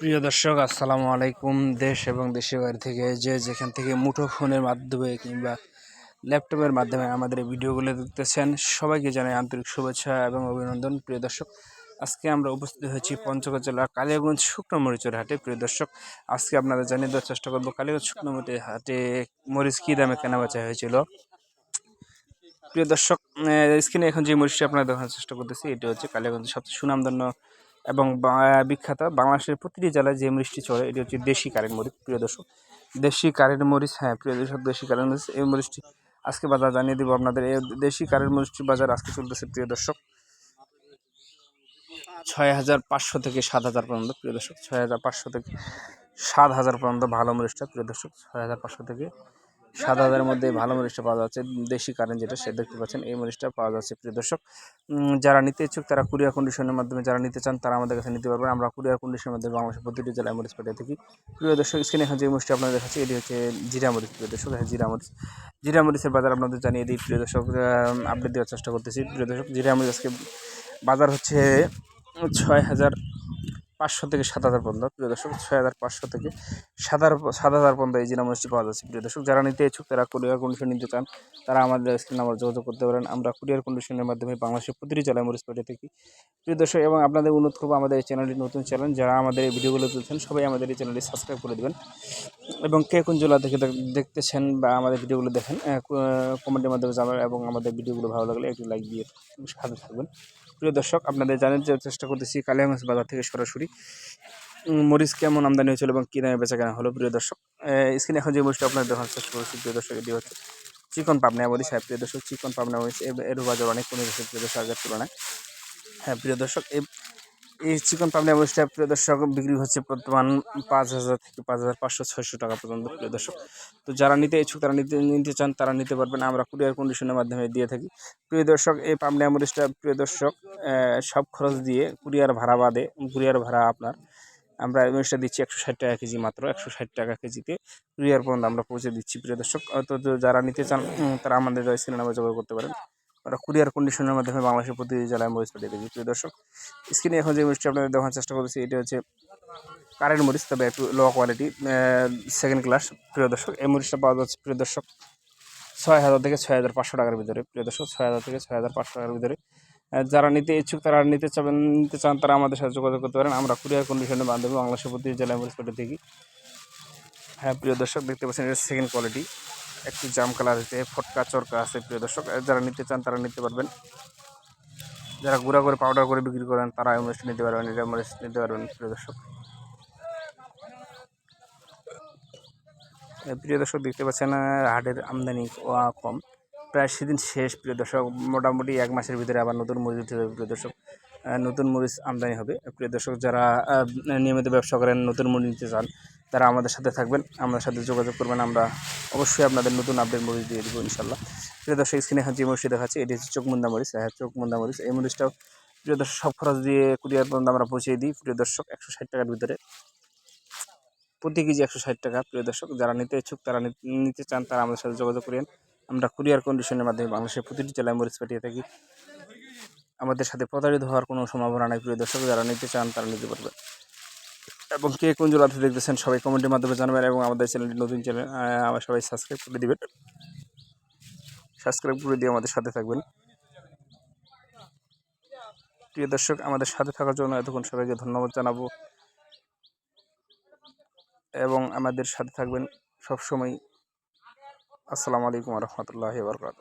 প্রিয় দর্শক, আসসালামু আলাইকুম। দেশ এবং দেশের বাইরে থেকে যে যেখান থেকে মুঠো ফোনের মাধ্যমে কিংবা ল্যাপটপের মাধ্যমে আমাদের ভিডিওগুলো দেখতেছেন, সবাইকে জানাই আন্তরিক শুভেচ্ছা এবং অভিনন্দন। প্রিয় দর্শক, আজকে আমরা উপস্থিত হয়েছি পঞ্চগড় জেলার কালিয়াগঞ্জ শুকনো মরিচের হাটে। প্রিয় দর্শক, আজকে আপনাদের জানিয়ে দেওয়ার চেষ্টা করব, কালিয়াগঞ্জ শুকনো মরিচের হাটে মরিচ কী দামে কেনা বেচা হয়েছিল? প্রিয় দর্শক স্ক্রিনে এখন যে মরিচটি আপনারা দেখানোর চেষ্টা করতেছি, এটি হচ্ছে কালিয়াগঞ্জের সবচেয়ে সুনামধন্য এবং বিখ্যাত বাংলাদেশের প্রতিটি জেলায় যে মরিচটি চলে এটি হচ্ছে দেশি কারেন্ট মরিচ, প্রিয় দর্শক। দেশি কারেন্ট মরিচ হ্যাঁ প্রিয় দর্শক, দেশি কারেন্ট মরিচ, এই মরিচটি আজকে বাজার জানিয়ে দেবো আপনাদের। এই দেশি কারেন্ট মরিচটির বাজার আজকে চলতেছে, প্রিয় দর্শক। ছয় হাজার পাঁচশো থেকে সাত হাজার পর্যন্ত, প্রিয় দর্শক। ছয় হাজার পাঁচশো থেকে সাত হাজার পর্যন্ত ভালো মরিচটা, প্রিয় দর্শক। ছয় হাজার পাঁচশো থেকে সাত হাজারের মধ্যে ভালো মরিচটা পাওয়া যাচ্ছে দেশি কারেন্ট যেটা সে দেখতে পাচ্ছেন এই মরিচটা পাওয়া যাচ্ছে প্রিয় দর্শক। যারা নিতে ইচ্ছুক তারা কুরিয়ার কন্ডিশনের মাধ্যমে যারা নিতে চান তারা আমাদের কাছে নিতে পারবেন। আমরা কুরিয়ার কন্ডিশনের মাধ্যমে বাংলাদেশের প্রতিটি জেলায় মরিচ পাঠিয়ে থাকি। প্রিয় দর্শক স্ক্রিনে এখন যে মরিচটা আপনাদের দেখাচ্ছি এটি হচ্ছে জিরা মরিচ প্রিয় দর্শক। হ্যাঁ জিরা মরিচ। জিরা মরিচের বাজার আপনাদের জানিয়ে দিই প্রিয় দর্শক আপডেট দেওয়ার চেষ্টা করতেছি। প্রিয় দর্শক জিরা মরিচ আজকে বাজার হচ্ছে ছয় হাজার পাঁচশো থেকে সাত হাজার পর্যন্ত, প্রিয় দর্শক, ছয় হাজার পাঁচশো থেকে সাত হাজার সাত হাজার পর্যন্ত এই জিনা মরিচটি পাওয়া যাচ্ছে। প্রিয় দর্শক, যারা নিতে ইচ্ছুক, তারা কুরিয়ার কন্ডিশন নিতে চান, তারা আমাদের স্ক্রিন নাম্বার যোগাযোগ করতে পারেন। আমরা কুরিয়ার কন্ডিশনের মাধ্যমে বাংলাদেশের প্রতিটি জেলায় মরিচ পাঠিয়ে থাকি। প্রিয় দর্শক, এবং আপনাদের অনুরোধ করব আমাদের এই চ্যানেলটি নতুন চ্যানেল যারা আমাদের এই ভিডিওগুলো তুলছেন, সবাই আমাদের এই চ্যানেলটি সাবস্ক্রাইব করে দেবেন। এবং কে কোন জেলা থেকে দেখ- দেখতেছেন বা আমাদের ভিডিওগুলো দেখেন কমেন্টের মাধ্যমে জানাবেন এবং আমাদের ভিডিওগুলো ভালো লাগলে একটু লাইক দিয়ে সাথে থাকবেন। প্রিয় দর্শক, আপনাদের জানেন যে চেষ্টা করতেছি কালিয়াগঞ্জ বাজার থেকে সরাসরি। মরিচ কেমন আমদানি হয়েছিল এবং কী দামে বেচা কেনা হলো, প্রিয় দর্শক? স্ক্রিনে এখন যে মরিচটা আপনার দেখানোর চেষ্টা করছি, প্রিয় দর্শক, এটি হচ্ছে চিকন পাবনা মরিচ হ্যাঁ প্রিয় দর্শক, চিকন পাবনা মরিচ এর বাজার অনেক কমে গেছে, প্রিয় দর্শক, আগের তুলনায়। হ্যাঁ প্রিয় দর্শক এই চিকন পাবনা মরিচটা প্রিয় দর্শক, বিক্রি হচ্ছে বর্তমান পাঁচ হাজার থেকে পাঁচ হাজার পাঁচশো ছয়শো টাকা পর্যন্ত, প্রিয় দর্শক। তো যারা নিতে ইচ্ছুক, তারা নিতে নিতে চান, তারা নিতে পারবেন। আমরা কুরিয়ার কন্ডিশনের মাধ্যমে দিয়ে থাকি। প্রিয় দর্শক, এই পাবনা মরিচটা, প্রিয় দর্শক সব খরচ দিয়ে কুরিয়ার ভাড়া বাদে, কুরিয়ার ভাড়া আপনার, আমরা মরিচটা দিচ্ছি একশো ষাট টাকা কেজি মাত্র, একশো ষাট টাকা কেজিতে। কুরিয়ার পর্যন্ত আমরা পৌঁছে দিচ্ছি, প্রিয় দর্শক। তো যারা নিতে চান তারা আমাদের স্ক্রিনে নামে যোগাযোগ করতে পারেন। আমরা কুরিয়ার কন্ডিশনের মাধ্যমে বাংলাদেশের প্রতি জেলায় মরিচ পাঠিয়ে থাকি প্রিয় দর্শক স্ক্রিনে এখন যে মরিচটা আপনাদের দেখানোর চেষ্টা করেছি এটা হচ্ছে কারেন্ট মরিচ, তবে একটু লো কোয়ালিটি সেকেন্ড ক্লাস প্রিয় দর্শক, এই মরিচটা পাওয়া যাচ্ছে, প্রিয় দর্শক, ছয় হাজার থেকে ছয় হাজার পাঁচশো টাকার ভিতরে। প্রিয় দর্শক, ছয় হাজার থেকে ছয় হাজার পাঁচশো টাকার ভিতরে। যারা নিতে ইচ্ছুক, তারা নিতে চাবেন, নিতে চান, তারা আমাদের সাথে যোগাযোগ করতে পারেন। আমরা কুরিয়ার কন্ডিশনের মাধ্যমে বাংলাদেশের প্রতি জেলায় মরিচ পাঠিয়ে থাকি হ্যাঁ প্রিয় দর্শক, দেখতে পাচ্ছেন, এটা সেকেন্ড কোয়ালিটি একটু জাম কালার আছে ফটকা, চরকা আছে, প্রিয় দর্শক। যারা নিতে চান তারা নিতে পারবেন। যারা গুঁড়া করে পাউডার করে বিক্রি করেন, তারা এই মরিচটা নিতে পারবেন। মরিচ নিতে পারবেন, প্রিয় দর্শক। প্রিয় দর্শক, দেখতে পাচ্ছেন হাটের আমদানি কম। প্রায় সেদিন শেষ, প্রিয় দর্শক। মোটামুটি এক মাসের ভিতরে আবার নতুন মরিচ উঠে যাবে, প্রিয় দর্শক। নতুন মরিচ আমদানি হবে। প্রিয় দর্শক, যারা নিয়মিত ব্যবসা করেন, নতুন মরিচ নিতে চান তারা আমাদের সাথে থাকবেন, আমাদের সাথে যোগাযোগ করবেন। আমরা অবশ্যই আপনাদের নতুন আপডেট মরিচ দিয়ে দেবো ইনশাল্লাহ প্রিয় দর্শক, স্ক্রিনে যে মরিচটি দেখাচ্ছি, এটি হচ্ছে চোখমুন্দা মরিচ। হ্যাঁ চোখমুন্দা মরিচ। এই মরিচটাও প্রিয় দর্শক, সব খরচ দিয়ে কুরিয়ার পর্যন্ত আমরা পৌঁছে দিই। প্রিয় দর্শক, একশো ষাট টাকার ভিতরে। প্রতি কেজি একশো ষাট টাকা, প্রিয় দর্শক। যারা নিতে ইচ্ছুক, তারা নিতে চান, তারা আমাদের সাথে যোগাযোগ করেন। আমরা কুরিয়ার কন্ডিশনের মাধ্যমে বাংলাদেশের প্রতিটি জেলায় মরিচ পাঠিয়ে থাকি। আমাদের সাথে প্রতারিত হওয়ার কোনো সম্ভাবনা নাই, প্রিয় দর্শক। যারা নিতে চান, তারা নিতে পারবেন। এবং কে কোন জেলাতে দেখতেছেন, সবাই কমেন্টের মাধ্যমে জানাবেন এবং আমাদের চ্যানেলটি নতুন চ্যানেল আমার সবাই সাবস্ক্রাইব করে দিবেন। সাবস্ক্রাইব করে দিয়ে আমাদের সাথে থাকবেন। প্রিয় দর্শক, আমাদের সাথে থাকার জন্য এতক্ষণ সবাইকে ধন্যবাদ জানাব এবং আমাদের সাথে থাকবেন সবসময়। আসসালামু আলাইকুম রহমতুল্লাহ বরকাত